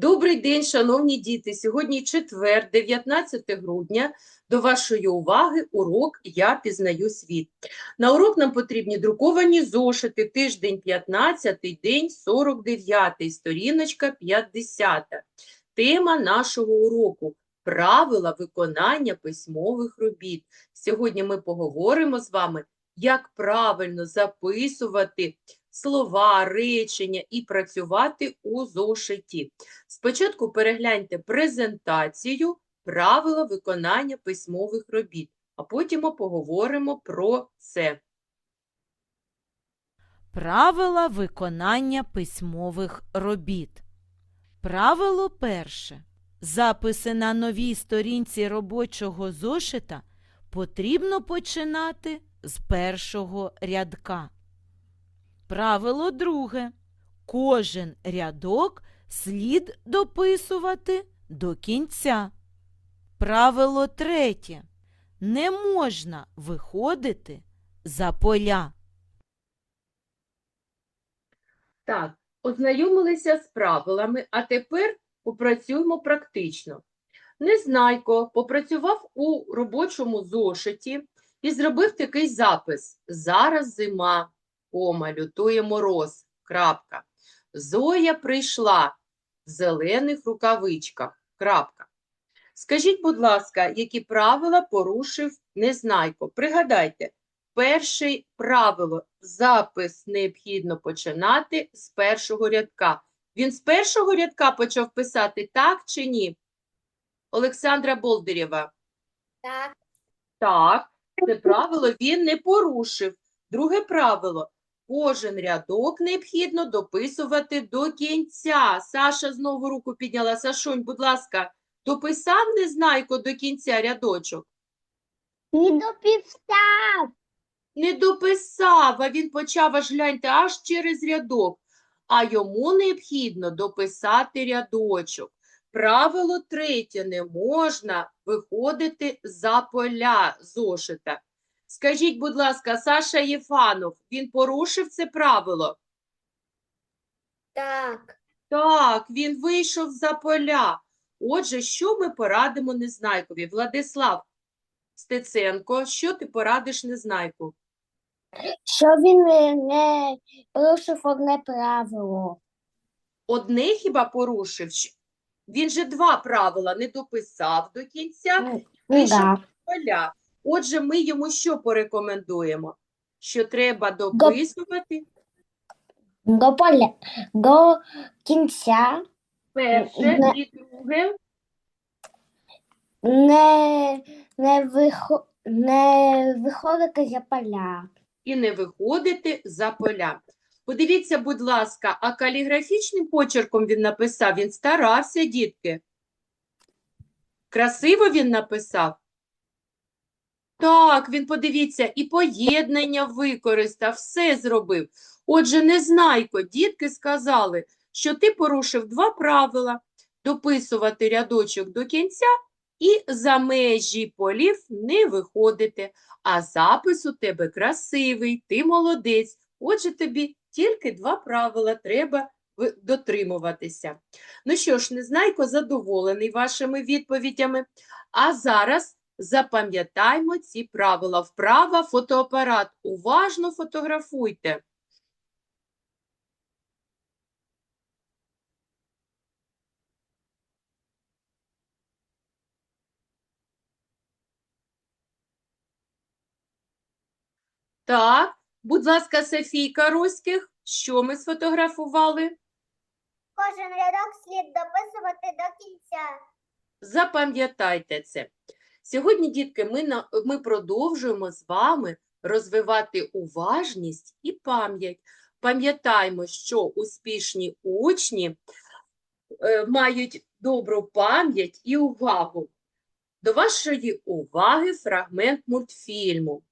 Добрий день, шановні діти! Сьогодні четвер, 19 грудня. До вашої уваги урок «Я пізнаю світ». На урок нам потрібні друковані зошити, тиждень 15, день 49, сторіночка 50. Тема нашого уроку – правила виконання письмових робіт. Сьогодні ми поговоримо з вами, як правильно записувати слова, речення і працювати у зошиті. Спочатку перегляньте презентацію правила виконання письмових робіт, а потім ми поговоримо про це. Правила виконання письмових робіт. Правило перше. Записи на новій сторінці робочого зошита потрібно починати з першого рядка. Правило друге. Кожен рядок слід дописувати до кінця. Правило третє. Не можна виходити за поля. Так, ознайомилися з правилами, а тепер попрацюємо практично. Незнайко попрацював у робочому зошиті і зробив такий запис. Зараз зима, кома, лютує мороз, крапка. Зоя прийшла в зелених рукавичках, крапка. Скажіть, будь ласка, які правила порушив Незнайко? Пригадайте, перше правило – запис необхідно починати з першого рядка. Він з першого рядка почав писати так чи ні? Олександра Болдирєва. Так, Так, це правило він не порушив. Друге правило. Кожен рядок необхідно дописувати до кінця. Саша знову руку підняла. Сашунь, будь ласка, дописав Незнайко до кінця рядочок? не дописав. Не дописав, а він почав аж гляньте аж через рядок. А йому необхідно дописати рядочок. Правило третє, не можна виходити за поля зошита. Скажіть, будь ласка, Саша Єфанов, він порушив це правило? Так, Так, він вийшов за поля. Отже, що ми порадимо Незнайкові? Владислав Стеценко, що ти порадиш Незнайку? що він не, порушив одне правило. Одне хіба порушив? Він же два правила не дописав до кінця, Ну, вийшов да. поля. Отже, ми йому що порекомендуємо? Що треба дописувати До поля, до кінця перше Не- і друге. не, не, вихо, не виходити за поля. і не виходити за поля. Подивіться, будь ласка, а каліграфічним почерком він написав, він старався, дітки. Красиво він написав? Так, він, подивіться, і поєднання використав, все зробив. Отже, Незнайко, дітки сказали, що ти порушив два правила – дописувати рядочок до кінця і за межі полів не виходити. А запис у тебе красивий, ти молодець. Отже, тобі тільки два правила треба дотримуватися. Ну що ж, Незнайко задоволений вашими відповідями. А зараз запам'ятаймо ці правила. Вправа фотоапарат. Уважно фотографуйте. Так, будь ласка, Софійка Руських, що ми сфотографували? Кожен рядок слід дописувати до кінця. Запам'ятайте це. Сьогодні, дітки, ми, на, ми продовжуємо з вами розвивати уважність і пам'ять. Пам'ятаємо, що успішні учні е, мають добру пам'ять і увагу. До вашої уваги фрагмент мультфільму.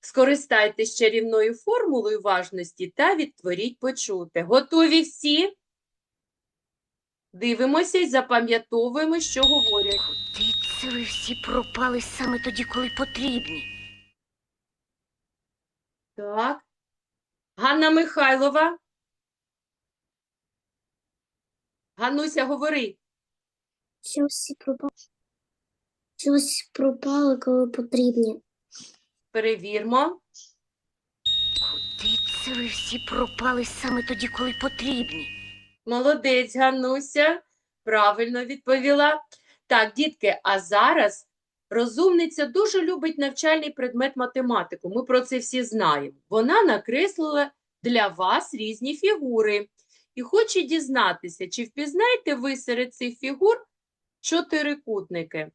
Скористайтесь чарівною формулою важності та відтворіть почуте. Готові всі? Дивимося і запам'ятовуємо, що говорять. Це ви всі пропали саме тоді, коли потрібні. Так. Ганна Михайлова. Гануся, говори. Що всі пропали. Що всі пропали, коли потрібні. Перевірмо. Куди це ви всі пропали саме тоді, коли потрібні? Молодець, Гануся. Правильно відповіла. Так, дітки, а зараз розумниця дуже любить навчальний предмет математику. Ми про це всі знаємо. Вона накреслила для вас різні фігури і хоче дізнатися, чи впізнаєте ви серед цих фігур чотирикутники.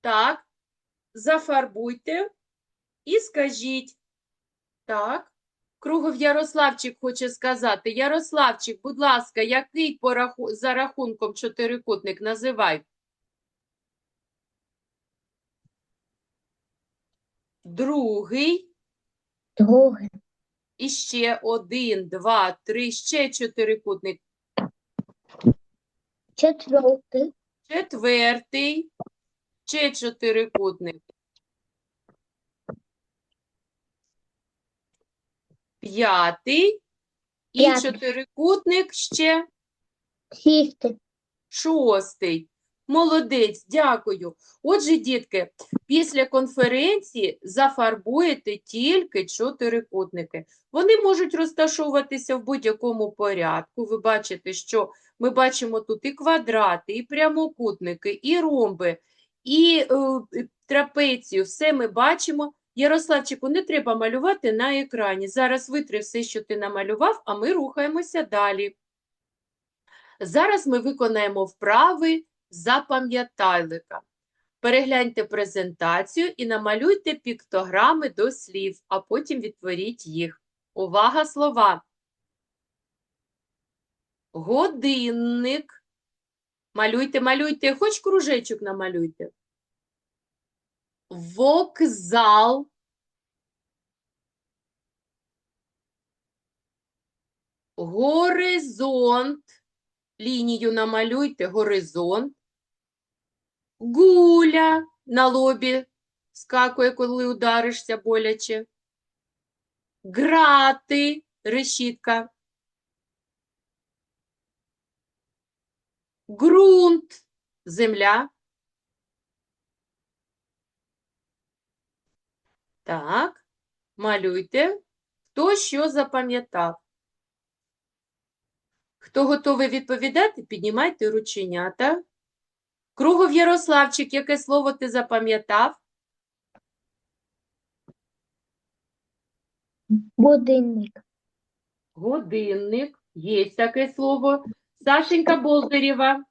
Так, зафарбуйте і скажіть. Так. Кругов Ярославчик хоче сказати. Ярославчик, будь ласка, який по раху... за рахунком чотирикутник називай? Другий. Друге. І ще один, два, три, ще чотирикутник. Четвертий. Четвертий. Ще чотирикутник. П'ятий. І П'ятий. чотирикутник ще. Шістий. Шостий. Молодець, дякую. Отже, дітки, після конференції зафарбуєте тільки чотирикутники. Вони можуть розташовуватися в будь-якому порядку. Ви бачите, що ми бачимо тут і квадрати, і прямокутники, і ромби, і е, трапецію. Все ми бачимо. Ярославчику, не треба малювати на екрані. Зараз витри все, що ти намалював, а ми рухаємося далі. Зараз ми виконаємо вправи запам'ятайлика. Перегляньте презентацію і намалюйте піктограми до слів, а потім відтворіть їх. Увага слова. Годинник. Малюйте, малюйте, хоч кружечок намалюйте. Вокзал. Горизонт. Лінію намалюйте, горизонт. Гуля на лобі скакує, коли ударишся боляче. Грати, решітка. Ґрунт, земля. Так, малюйте. Хто що запам'ятав? Хто готовий відповідати, піднімайте рученята. Кругов Ярославчик, яке слово ти запам'ятав? Будинник. Годинник. Є таке слово. Сашенька Болдирєва.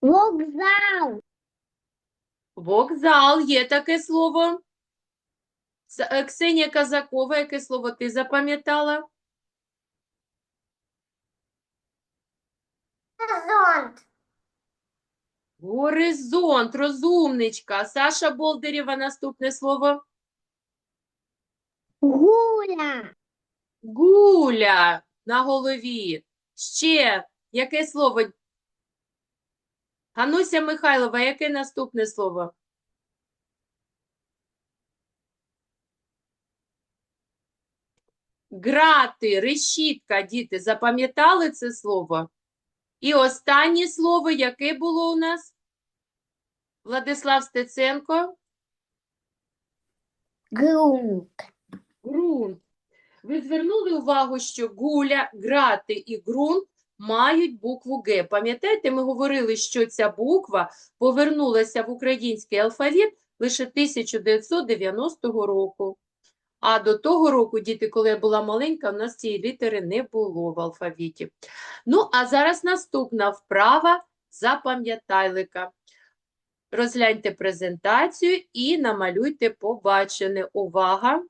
Вокзал. Вокзал. Є таке слово. С- е, Ксенія Казакова, яке слово ти запам'ятала? Горизонт. Горизонт, розумничка. Саша Болдирєва, наступне слово. Гуля. Гуля на голові. Ще яке слово? Гануся Михайлова, яке наступне слово? Грати, решітка, діти, запам'ятали це слово? І останнє слово, яке було у нас? Владислав Стеценко? Грунт. Ґрунт. Ви звернули увагу, що гуля, грати і ґрунт мають букву Г. Пам'ятаєте, ми говорили, що ця буква повернулася в український алфавіт лише 1990 року. А до того року, діти, коли я була маленька, у нас цієї літери не було в алфавіті. Ну, а зараз наступна вправа запам'ятайлика. Розгляньте презентацію і намалюйте побачене. Увага!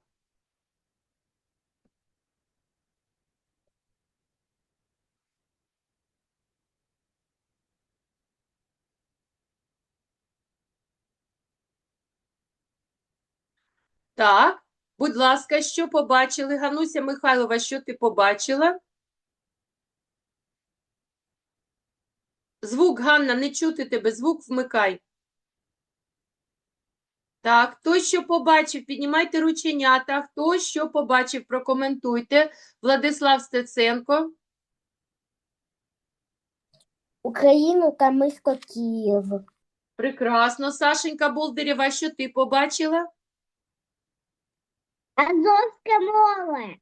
Так, будь ласка, що побачили? Гануся Михайлова, що ти побачила? Звук, Ганна, не чути тебе, звук вмикай. Так, хто що побачив, піднімайте рученята. Хто що побачив, прокоментуйте. Владислав Стеценко. Україну та мисто Київ. Прекрасно, Сашенька Болдирєва, що ти побачила? Азовське море.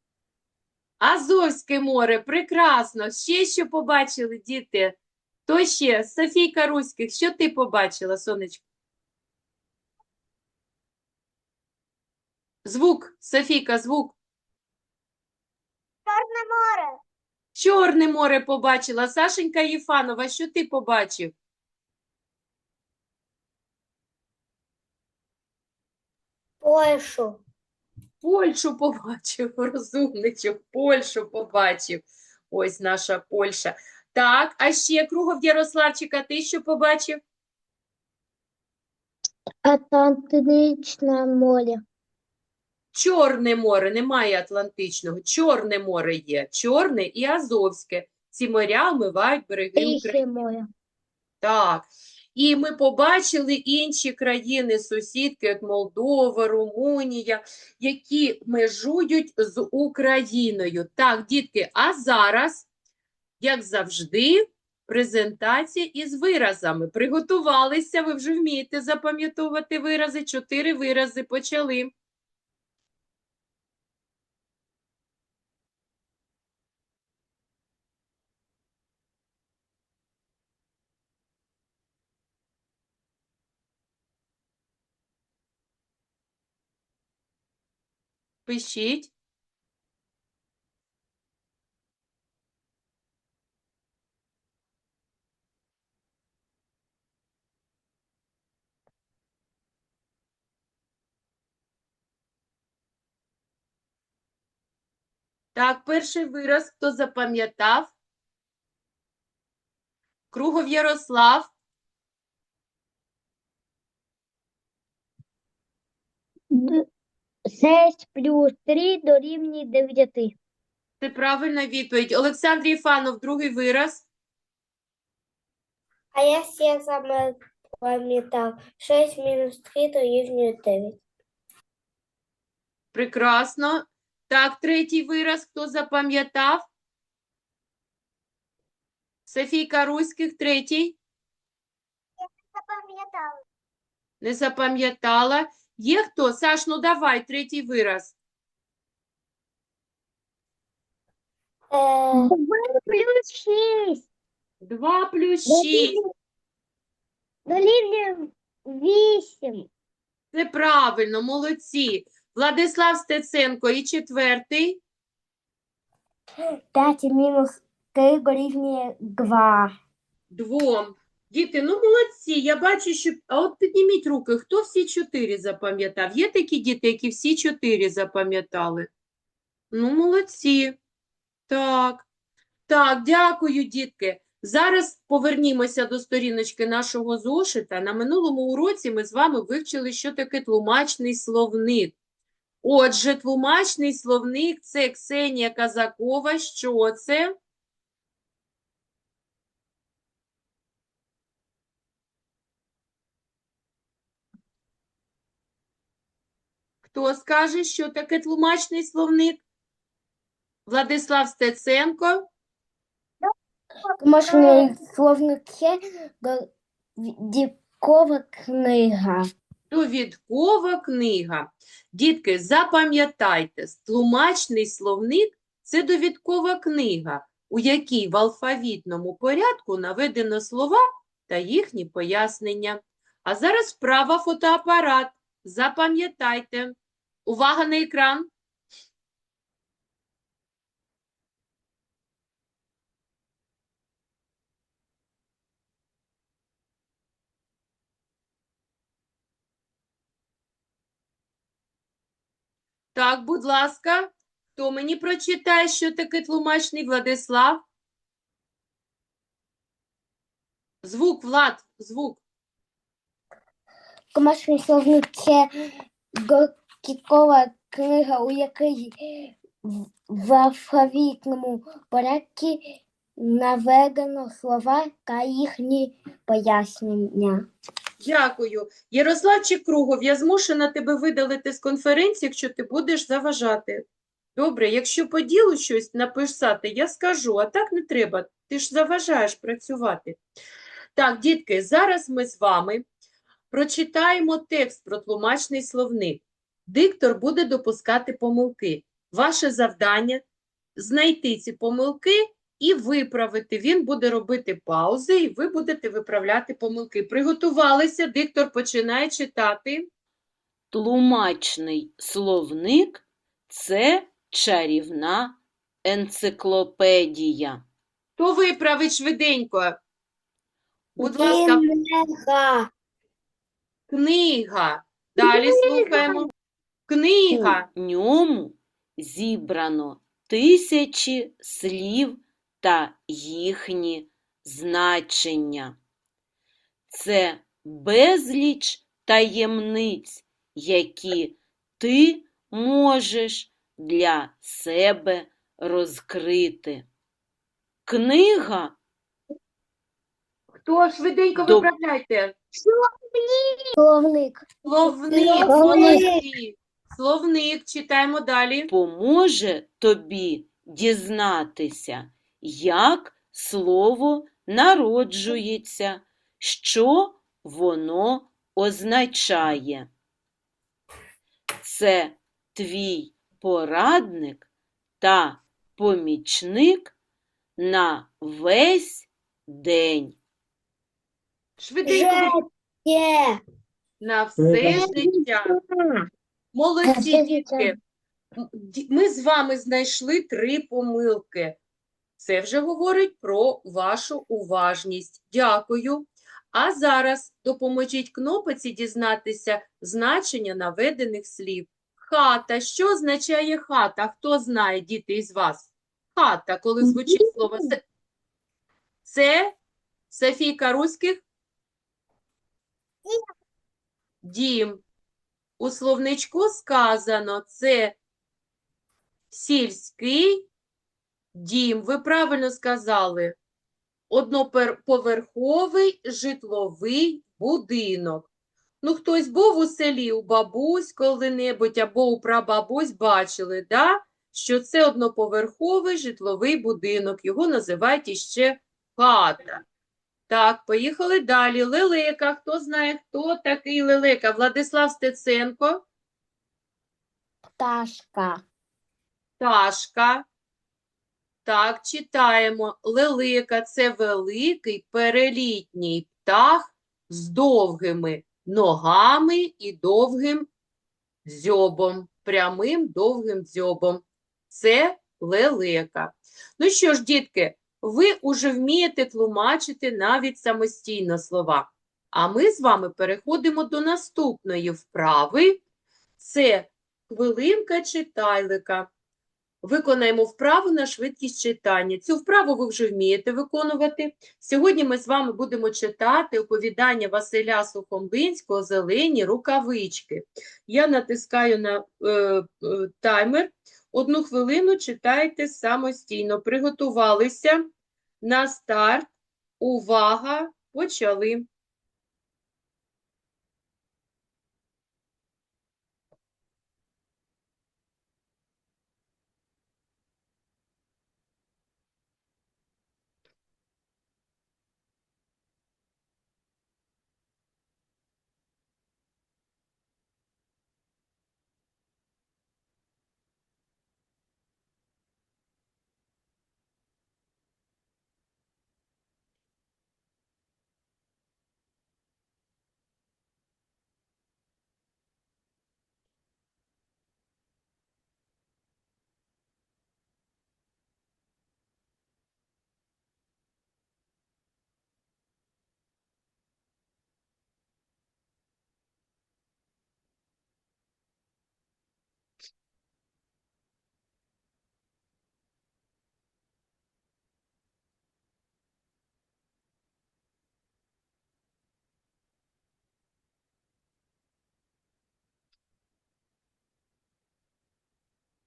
Азовське море, прекрасно. Ще що побачили, діти? Хто ще? Софійка Руських, що ти побачила, сонечко? Звук, Софійка, звук. Чорне море. Чорне море побачила. Сашенька Єфанова, що ти побачив? Польщу. Польщу побачив, розумничок, Польщу побачив. Ось наша Польща. Так, а ще Кругов Ярославчика, ти що побачив? Атлантичне море. Чорне море, немає Атлантичного. Чорне море є. Чорне і Азовське. Ці моря омивають береги України. Тихе море. Так. І ми побачили інші країни, сусідки, як Молдова, Румунія, які межують з Україною. Так, дітки, а зараз, як завжди, презентація із виразами. Приготувалися, ви вже вмієте запам'ятовувати вирази. Чотири вирази почали. Пишіть. Так, перший вираз, хто запам'ятав? Кругов Ярослав. Шесть плюс три дорівнює дев'яти. Це правильна відповідь. Олександр Єфанов, другий вираз. А я ще запам'ятав. Шесть мінус три дорівнює дев'ять. Прекрасно. Так, третій вираз, хто запам'ятав? Софійка Руських, третій. Запам'ятав. Не запам'ятала. Є хто? Саш, ну давай, третій вираз. Два плюс шість. Два плюс шість. Дорівнює вісім. Це правильно, молодці. Владислав Стеценко і четвертий. П'ять мінус три дорівнює два. Двом. Діти, ну молодці, я бачу, що. А от підніміть руки, хто всі чотири запам'ятав? Є такі діти, які всі чотири запам'ятали? Ну, молодці. Так. Так, дякую, дітки. Зараз повернімося до сторіночки нашого зошита. На минулому уроці ми з вами вивчили, що таке тлумачний словник. Отже, тлумачний словник – це Ксенія Казакова. Що це? Хто скаже, що таке тлумачний словник? Владислав Стеценко. Домашній словник є дікова книга. Довідкова книга. Дітки, запам'ятайте, тлумачний словник – це довідкова книга, у якій в алфавітному порядку наведено слова та їхні пояснення. А зараз вправа фотоапарат. Запам'ятайте. Увага на екран. Так, будь ласка, хто мені прочитає, що таке тлумачний Владислав? Звук, Влад, звук. Домашній словник це дікова книга, у якій в алфавітному порядку наведено слова та їхні пояснення. Дякую. Ярославчик Кругов, я змушена тебе видалити з конференції, якщо ти будеш заважати. Добре, якщо по ділу щось написати, я скажу, а так не треба. Ти ж заважаєш працювати. Так, дітки, зараз ми з вами прочитаємо текст про тлумачний словник. Диктор буде допускати помилки. Ваше завдання знайти ці помилки і виправити. Він буде робити паузи, і ви будете виправляти помилки. Приготувалися, диктор починає читати. Тлумачний словник це чарівна енциклопедія. Хто виправить швиденько? Будь ласка, Книга. книга. Далі слухаємо. Книга. У ньому зібрано тисячі слів та їхні значення. Це безліч таємниць, які ти можеш для себе розкрити. Книга Хто швиденько Доб- виправляйте? Словник. Словник, Словник. молодці. Словник, читаємо далі. поможе тобі дізнатися, як слово народжується, що воно означає. Це твій порадник та помічник на весь день. Швиденько Є. на все життя. Молодці, дітки. Ми з вами знайшли три помилки. Це вже говорить про вашу уважність. Дякую. А зараз допоможіть кнопиці дізнатися значення наведених слів. Хата. Що означає хата? Хто знає, діти, із вас? Хата, коли звучить слово. Це Софійка Руських? Дім. У словничку сказано, це сільський дім. Ви правильно сказали. Одноповерховий житловий будинок. Ну, хтось був у селі у бабусь коли-небудь або у прабабусь бачили, да? що це одноповерховий житловий будинок. Його називають іще хата. Так, поїхали далі. Лелека. Хто знає, хто такий лелека? Владислав Стеценко. Пташка. Пташка. Так, читаємо. Лелека – це великий перелітній птах з довгими ногами і довгим дзьобом, прямим довгим дзьобом. Це лелека. Ну що ж, дітки, ви уже вмієте тлумачити навіть самостійно слова. А ми з вами переходимо до наступної вправи. Це хвилинка читайлика. Виконаємо вправу на швидкість читання. Цю вправу ви вже вмієте виконувати. Сьогодні ми з вами будемо читати оповідання Василя Сухомлинського «Зелені рукавички». Я натискаю на е, е, таймер. Одну хвилину читайте самостійно. Приготувалися на старт. Увага! Почали.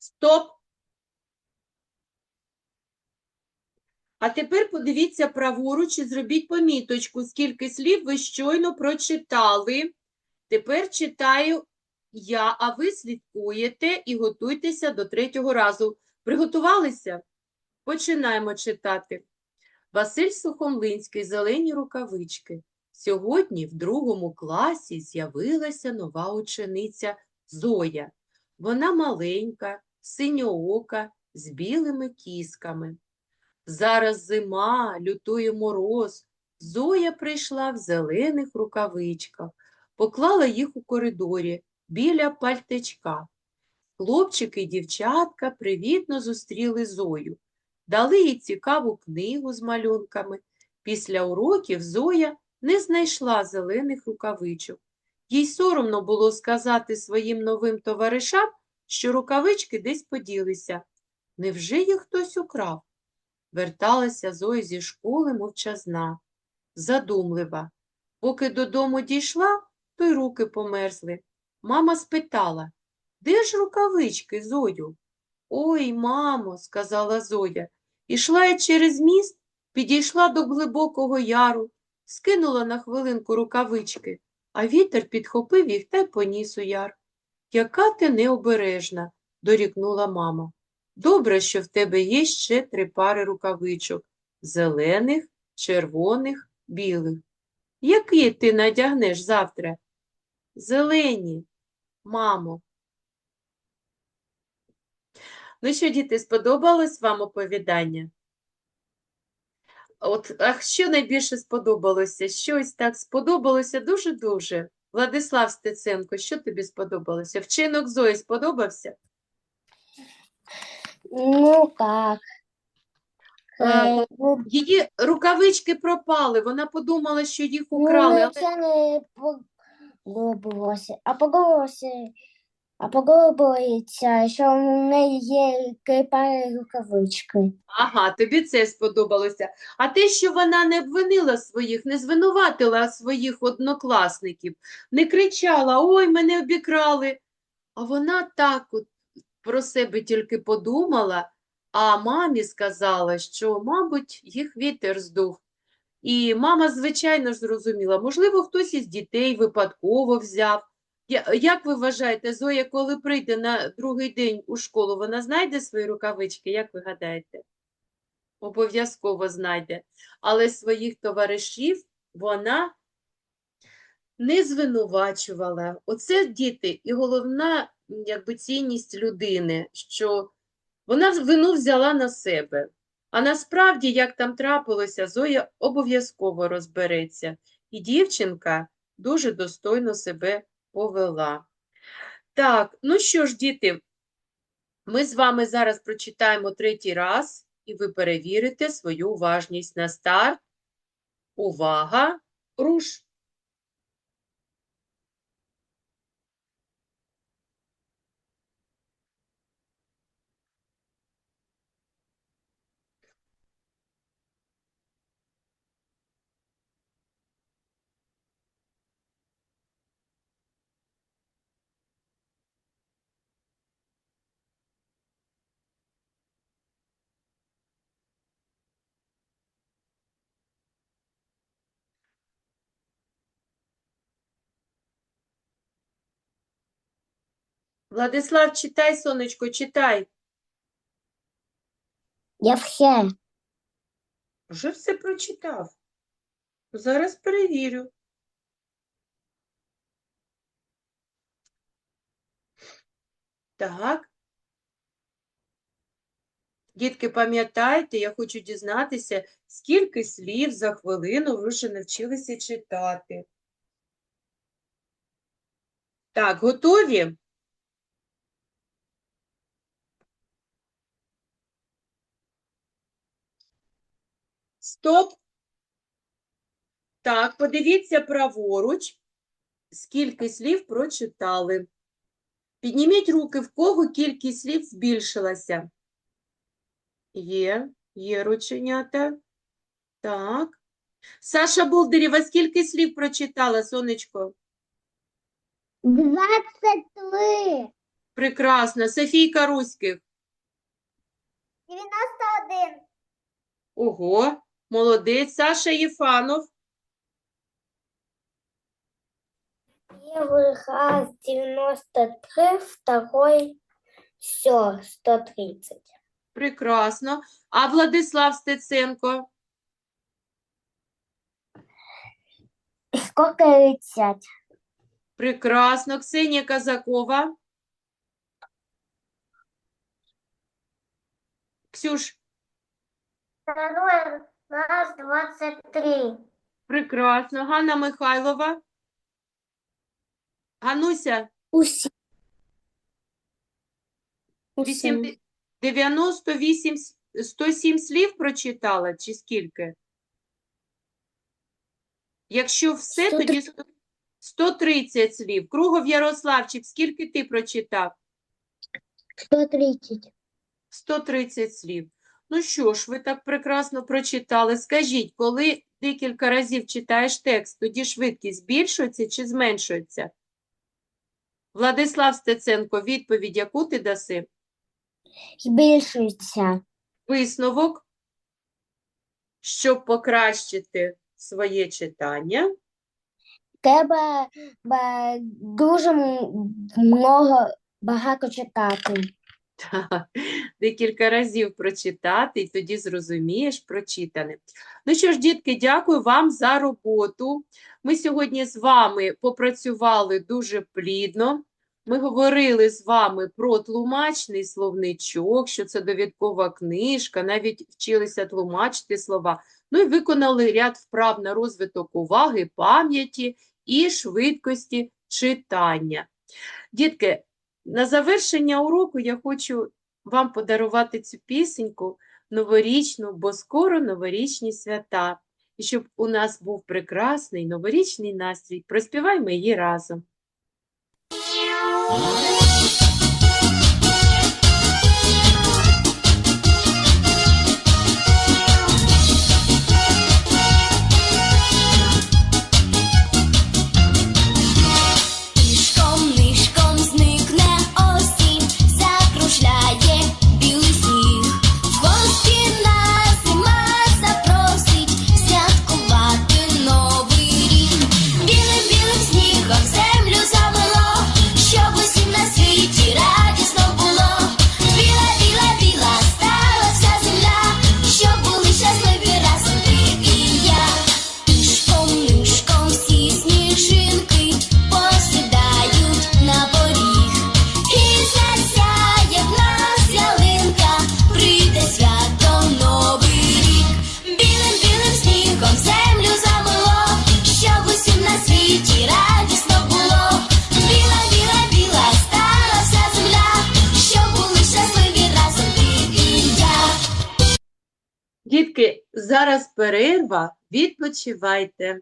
Стоп. А тепер подивіться праворуч і зробіть поміточку, скільки слів ви щойно прочитали. Тепер читаю я, а ви слідкуєте і готуйтеся до третього разу. Приготувалися? Починаємо читати. Василь Сухомлинський, зелені рукавички. Сьогодні в другому класі з'явилася нова учениця Зоя. Вона маленька, синьоока, з білими кісками. Зараз зима, лютує мороз. Зоя прийшла в зелених рукавичках, поклала їх у коридорі біля пальтечка. Хлопчики і дівчатка привітно зустріли Зою, дали їй цікаву книгу з малюнками. Після уроків Зоя не знайшла зелених рукавичок. Їй соромно було сказати своїм новим товаришам, що рукавички десь поділися. Невже їх хтось украв? Верталася Зоя зі школи мовчазна, задумлива. Поки додому дійшла, то й руки померзли. Мама спитала, де ж рукавички, Зою? Ой, мамо, сказала Зоя. Ішла я через міст, підійшла до глибокого яру, скинула на хвилинку рукавички, а вітер підхопив їх та й поніс у яр. Яка ти необережна, дорікнула мама. Добре, що в тебе є ще три пари рукавичок зелених, червоних, білих. Які ти надягнеш завтра? Зелені, мамо. Ну що, діти, сподобалось вам оповідання? От, а що найбільше сподобалося? Щось так сподобалося дуже-дуже. Владислав Стеценко, що тобі сподобалося? Вчинок Зої сподобався? Ну так. Е, ну, Її рукавички пропали, вона подумала, що їх ну, украли, але це не подобалося. А подобалося, подобається, що в неї є кріпарі рукавички. ага, тобі це сподобалося. А те, що вона не обвинила своїх, не звинуватила своїх однокласників, не кричала Ой, мене обікрали. А вона так от про себе тільки подумала, а мамі сказала, що, мабуть, їх вітер здув. І мама, звичайно ж, зрозуміла, можливо, хтось із дітей випадково взяв. Як ви вважаєте, Зоя, коли прийде на другий день у школу, вона знайде свої рукавички? Як ви гадаєте? Обов'язково знайде. Але своїх товаришів вона не звинувачувала. Оце діти і головна якби, цінність людини, що вона вину взяла на себе. А насправді, як там трапилося, Зоя обов'язково розбереться. І дівчинка дуже достойно себе повела. Так, ну що ж, діти, ми з вами зараз прочитаємо третій раз, і ви перевірите свою уважність на старт. Увага! Руш! Владислав, читай, сонечко, читай. Я все. Вже все прочитав. Зараз перевірю. Так. Дітки, пам'ятайте, я хочу дізнатися, скільки слів за хвилину ви вже навчилися читати. Так, готові? Стоп. Так, подивіться праворуч, скільки слів прочитали. Підніміть руки, в кого кількість слів збільшилася. Є, є рученята. Так. Саша Болдирєва, скільки слів прочитала, сонечко? Двадцять три. Прекрасно. Софійка Руських. Дев'яносто один. Ого, молодець. Саша Єфанов. Первый раз 93, второй все, 130. Прекрасно. А Владислав Стеценко? Сколько 30? Прекрасно. Ксенія Казакова? Ксюш, Второй раз 23. прекрасно. Ганна Михайлова? Гануся? Усі. Вісім- 98, 107 слів прочитала, чи скільки? Якщо все, Сто тоді 130 слів. Кругов Ярославчик, скільки ти прочитав? 130. 130 слів. Ну що ж, ви так прекрасно прочитали. Скажіть, коли декілька разів читаєш текст, тоді швидкість збільшується чи зменшується? Владислав Стеценко, відповідь, яку ти даси? Збільшується. Висновок, щоб покращити своє читання. Треба ба- дуже м- много, багато читати. Так, декілька разів прочитати, і тоді зрозумієш прочитане. Ну що ж, дітки, дякую вам за роботу. Ми сьогодні з вами попрацювали дуже плідно. Ми говорили з вами про тлумачний словничок, що це довідкова книжка, навіть вчилися тлумачити слова. Ну і виконали ряд вправ на розвиток уваги, пам'яті і швидкості читання. Дітки, на завершення уроку я хочу вам подарувати цю пісеньку новорічну, бо скоро новорічні свята. І щоб у нас був прекрасний новорічний настрій, проспіваймо її разом. Дітки, відпочивайте.